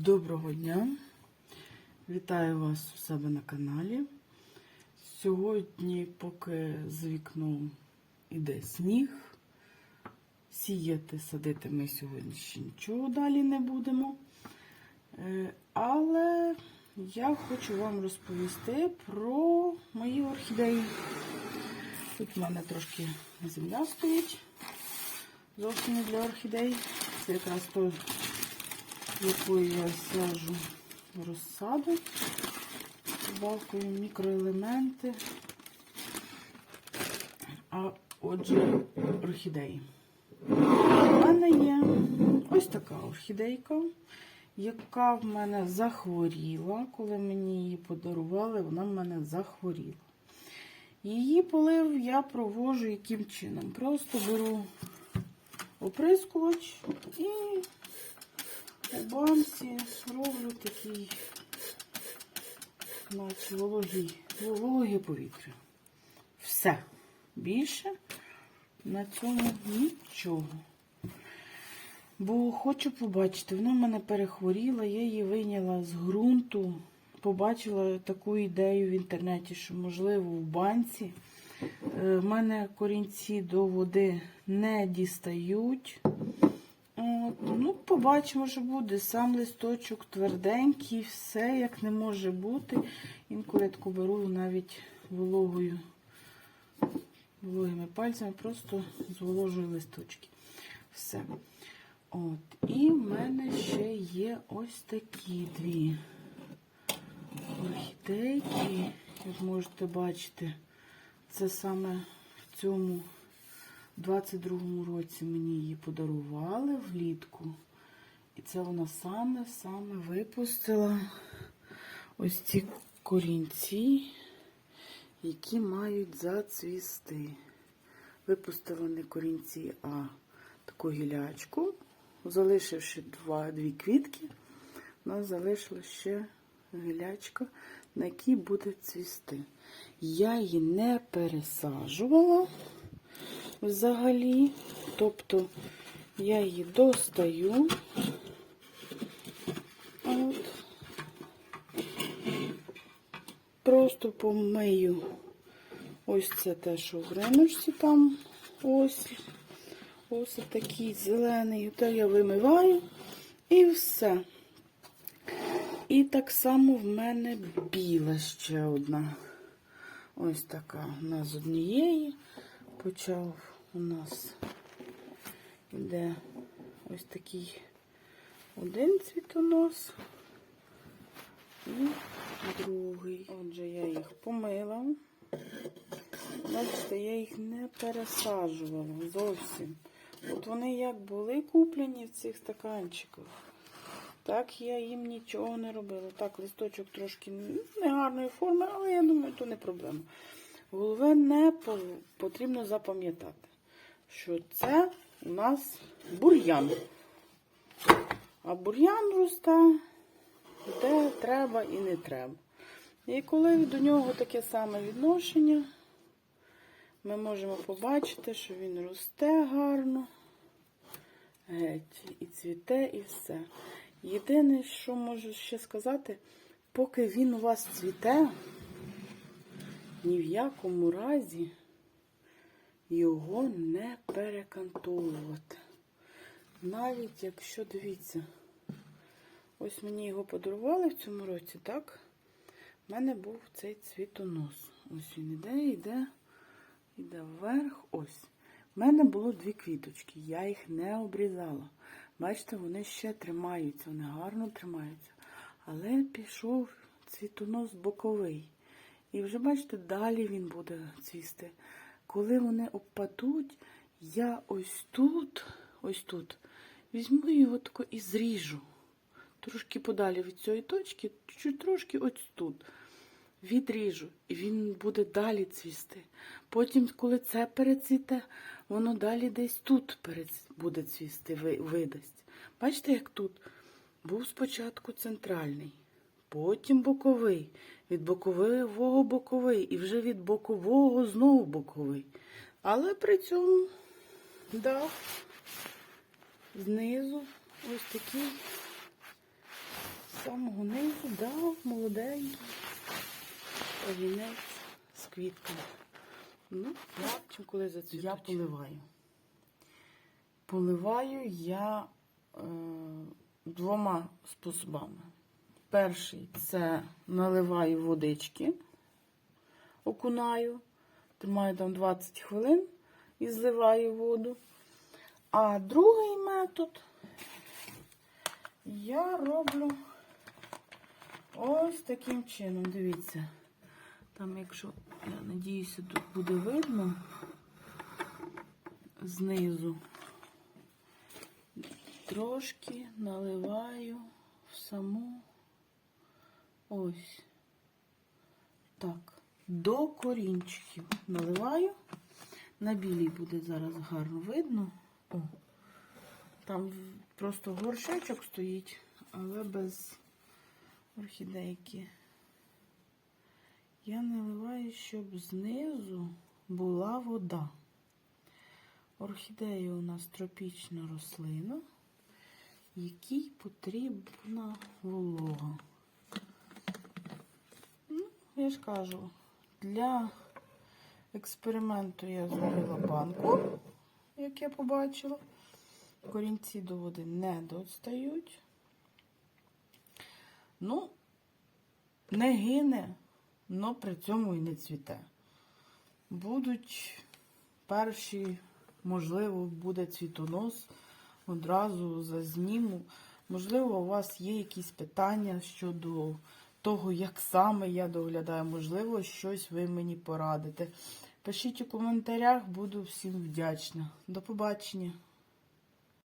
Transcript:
Доброго дня! Вітаю вас у себе на каналі. Сьогодні, поки з вікном іде сніг, сіяти, садити ми сьогодні ще нічого далі не будемо. Е, Але я хочу вам розповісти про мої орхідеї. Тут в мене трошки земля стоїть. Зовсім не для орхідей. Це якраз той якою я саджу розсаду, добавкою мікроелементи. А отже, орхідеї. У мене є ось така орхідейка, яка в мене захворіла. Коли мені її подарували, вона в мене захворіла. Її полив я провожу яким чином? Просто беру оприскувач і у банці роблю такий, наче вологий, вологе повітря. Все. Більше на цьому нічого. Бо хочу побачити, вона в мене перехворіла, я її вийняла з ґрунту. Побачила таку ідею в інтернеті, що, можливо, в банці. Е, В мене корінці до води не дістають. От, ну, побачимо, що буде. Сам листочок тверденький, все як не може бути. Інколи я таку беру навіть вологою, вологими пальцями, просто зволожую листочки. Все. От. І в мене ще є ось такі дві орхідейки, як можете бачити, це саме в цьому 22-му році мені її подарували влітку. І це вона саме-саме випустила ось ці корінці, які мають зацвісти. Випустила не корінці, а таку гілячку, залишивши два, дві квітки, у нас залишила ще гілячка, на якій буде цвісти. Я її не пересаджувала взагалі. Тобто я її достаю. От. Просто помию ось це те, що в гриночці там ось. Ось такий зелений. То я вимиваю і все. І так само в мене біла ще одна. Ось така нас з однієї почав у нас іде ось такий один цвітонос і другий. Отже, я їх помила. Бачите, я їх не пересаджувала зовсім. От вони як були куплені в цих стаканчиках. Так я їм нічого не робила. Так, листочок трошки негарної форми, але я думаю, то не проблема. Головне не потрібно запам'ятати, що це у нас бур'ян. А бур'ян росте де треба і не треба. І коли до нього таке саме відношення, ми можемо побачити, що він росте гарно, геть, і цвіте, і все. Єдине, що можу ще сказати, поки він у вас цвіте, ні в якому разі його не перекантовувати. Навіть якщо, дивіться, ось мені його подарували в цьому році, так? У мене був цей цвітонос. Ось він іде, йде, йде вверх. Ось. У мене було дві квіточки, я їх не обрізала. Бачите, вони ще тримаються, вони гарно тримаються. Але пішов цвітонос боковий. І вже, бачите, далі він буде цвісти. Коли вони обпадуть, я ось тут, ось тут, візьму його тако і зріжу. Трошки подалі від цієї точки, чуть трошки ось тут. Відріжу, і він буде далі цвісти. Потім, коли це перецвіте, воно далі десь тут буде цвісти, видасть. Бачите, як тут? Був спочатку центральний, потім боковий, від бокового боковий, і вже від бокового знову боковий. Але при цьому дав знизу ось такий з самого низу дав молоденький огінець з квітками. Ну, бачимо, коли зацвітуть. Я поливаю. Поливаю я е, двома способами. Перший це наливаю водички, окунаю, тримаю там 20 хвилин і зливаю воду. А другий метод я роблю ось таким чином. Дивіться. Там, якщо, я надіюся, тут буде видно знизу. Трошки наливаю в саму ось так. До корінчиків наливаю. На білій буде зараз гарно видно. О, там просто горшечок стоїть, але без орхідейки. Я наливаю, щоб знизу була вода. Орхідея у нас тропічна рослина, якій потрібна волога. Я ж кажу, для експерименту я зробила банку, як я побачила. Корінці до води не достають. Ну, не гине, але при цьому і не цвіте. Будуть перші, можливо, буде цвітонос, одразу зазніму. Можливо, у вас є якісь питання щодо того, як саме я доглядаю, можливо, щось ви мені порадите. Пишіть у коментарях, буду всім вдячна. До побачення!